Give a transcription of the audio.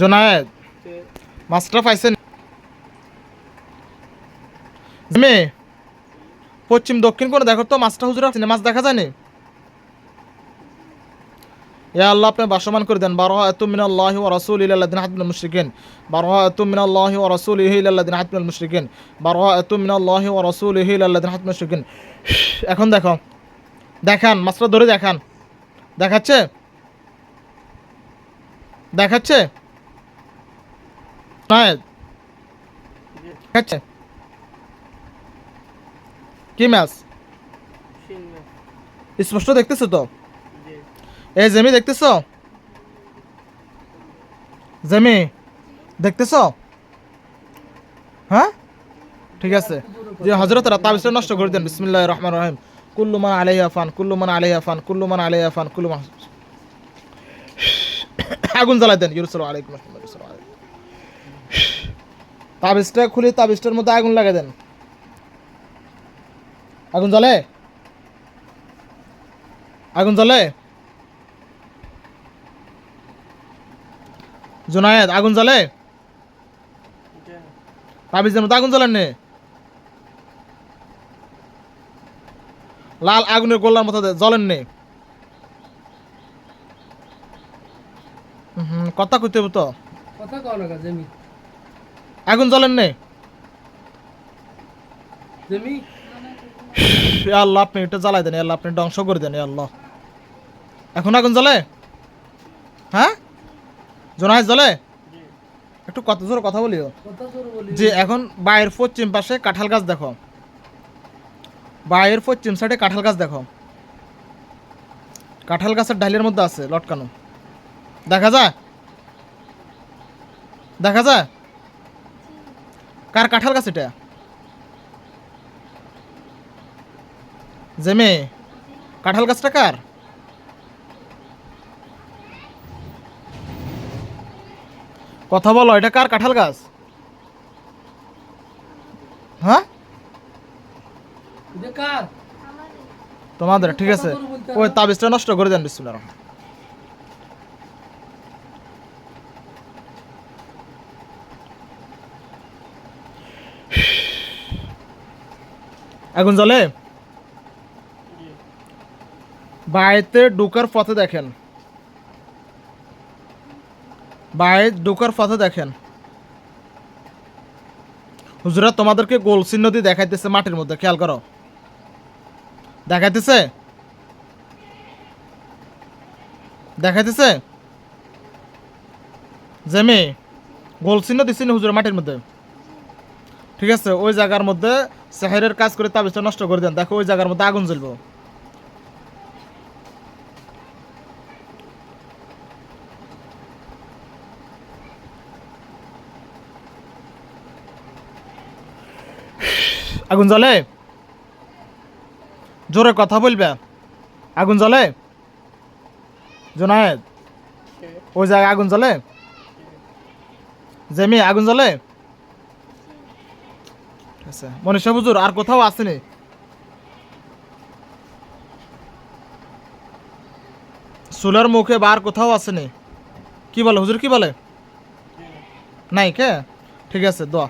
জোনায়েদ মাছটা পাইছেন মেয়ে পশ্চিম দক্ষিণ করে দেখো তো মাছটা হুজুর আছে মাছ দেখা যায়নি? ইয়া আল্লাহ, আপনি বাসমান করে দেন। বারো এত মিন আল্লাহ ও রসুল ইল্লাদিন হাতমিন মুশরিকিন। বারো এত মিন আল্লাহ ও রসুল ইল্লাদিন হাতমিন মুশরিকিন। বারো এত মিন আল্লাহ ও রসুল ইল্লাদিন হাতমিন মুশরিকিন। এখন দেখো। দেখান মাছটা ধরে দেখান। দেখাচ্ছে? দেখাচ্ছে? নায়েদ দেখাচ্ছে কি ম্যাচ? স্পষ্ট দেখতেছো তো? এই জেমি দেখতেছো? জেমি দেখতেছো? হ্যাঁ? ঠিক আছে। যে হজরতরা তাবিজটা নষ্ট করে দেন বিসমিল্লাহ রহমান রহিম। কুল্লু মান আলাইহা ফান কুল্লু মান আলাইহা ফান কুল্লু মান আলাইহা ফান কুল্লু মান আগুন জ্বালাই দেন ইউরুসাল আলাইকুম আসসালাম, আলাইকুম। তাবিজটা খুলে তাবিজটার মধ্যে আগুন লাগাই দেন। আগুন জ্বলে? আগুন জ্বলে? জোনায়েদ, আগুন জ্বলে? তাবিজের মধ্যে আগুন জ্বলেন নে লাল আগুনের গোল্লার মতো জ্বলেন নে কথা কইতে তো? কথা কও না আগুন জ্বলেন নে। আল্লাহ আপনি এটা জ্বালাই দেন আল্লাহ আপনি ধ্বংস করে দেন আল্লাহ। এখন আগুন জ্বলে? হ্যাঁ? জোনায় জ্বলে? একটু কত জোর কথা বলিও। যে এখন বাইরের পশ্চিম পাশে কাঁঠাল গাছ দেখো। বাইরের পশ্চিম সাইডে কাঁঠাল গাছ দেখো। কাঁঠাল গাছের ডালের মধ্যে আছে লটকানো। দেখা যায়? দেখা যায়? কার কাঁঠাল গাছ এটা? জেমে কাঁঠাল গাছটা কার? কথা বলো এটা কার কাঁঠাল গাছ? হ্যাঁ? তোমাদের ঠিক আছে। ওই তাবিজটা নষ্ট করে দেন বিসমুল্লাহ আগুন জ্বলে বাড়িতে ঢোকার পথে দেখেন। বাড়ি ঢোকার পথে দেখেন। হুজুরা তোমাদেরকে গোল চিহ্ন দিয়ে দেখাইতেছে মাটির মধ্যে, খেয়াল করো। দেখাইতেছে? দেখাইতেছে? জেমি, গোল চিহ্ন দিচ্ছি হুজুর মাটির মধ্যে? ঠিক আছে? ওই জায়গার মধ্যে সেহেরের কাজ করে তাবিজটা নষ্ট করে দেন। দেখো ওই জায়গার মধ্যে আগুন জ্বলবো। আগুন জ্বলে? জোরে কথা বলবে। আগুন জ্বলে? জোনায়েদ? ওই জায়গায় আগুন জ্বলে? জেমি আগুন জ্বলে? ঠিক মনে সবুজুর আর কোথাও আসেনি চুলার মুখে বা আর কোথাও আসেনি কি বলে? হুজুর কি বলে? নাই কে? ঠিক আছে দোয়া।